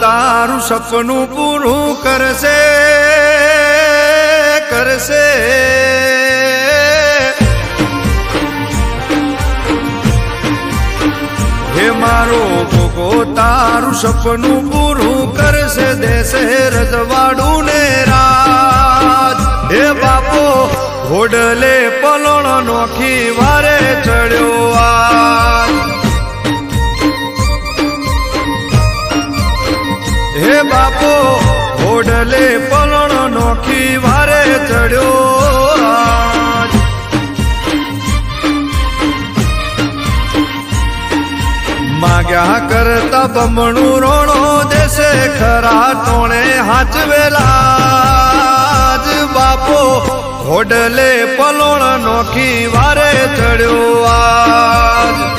તારું સપનું પૂરું કરશે કરશે. હે મારો ભોગો તારું સપનું પૂરું કરશે, દેશે રજવાડું ને રાજ. હે બાપો, હોડલે પલણ નોખી વારે ચડ્યો આ હે બાપો ઓડલે પલણ નોખી વારે ચડ્યો. માગ્યા કરતા બમણું રોણો દેશે, ખરા ટોણે હાચવેલા જ બાપો ઘોડલે પલોણ નોખી વારે ચડ્યો આજ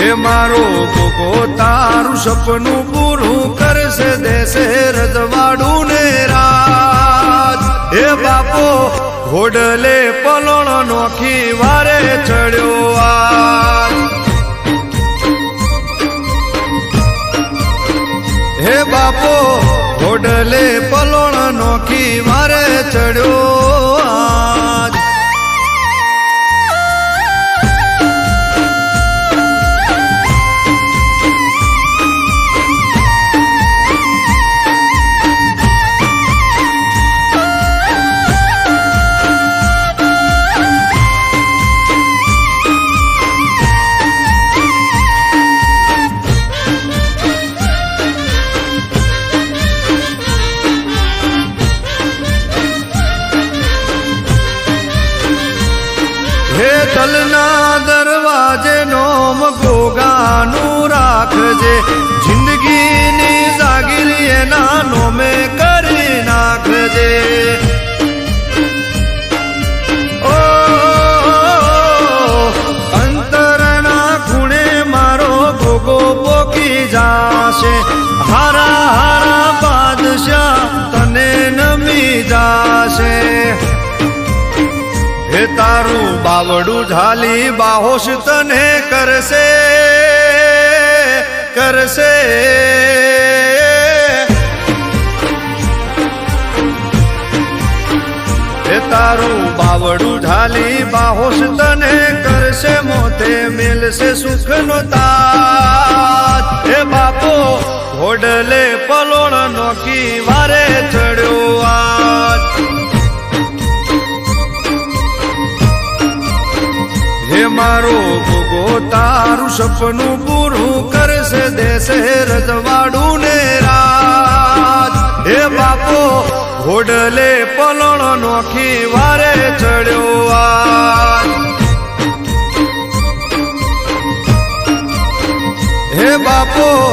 હે મારો ભોગો તારું સપનું પૂરું કરશે, દેશે રજવાડું ને રાજ. હે બાપો, હોડલે પલણ નોખી વારે ચડ્યો આજ. હે બાપો ઘોડલે તલના દરવાજે નોમ ગોગાનું રાખજે. જિંદગીની જાગીરી એના નોમે કરી નાખજે. અંતરના ખૂણે મારો ભોગો પોકી જાશે તારું બાવડું ઝાલી બાહોશ તને કરશે કરશે. તારું બાવડું ઢાલી બાહોશ તને કરશે, મોતે મેલશે સુખનો તાજ. હે બાપો ઘોડલે પલોણ નોકી વારે મારો ભોગો તારું સપનું પૂરું કરશે, દેશે રજવાડું ને રાજ. હે બાપો, ઘોડલે પલણ નોખી વારે ચડ્યો આ હે બાપો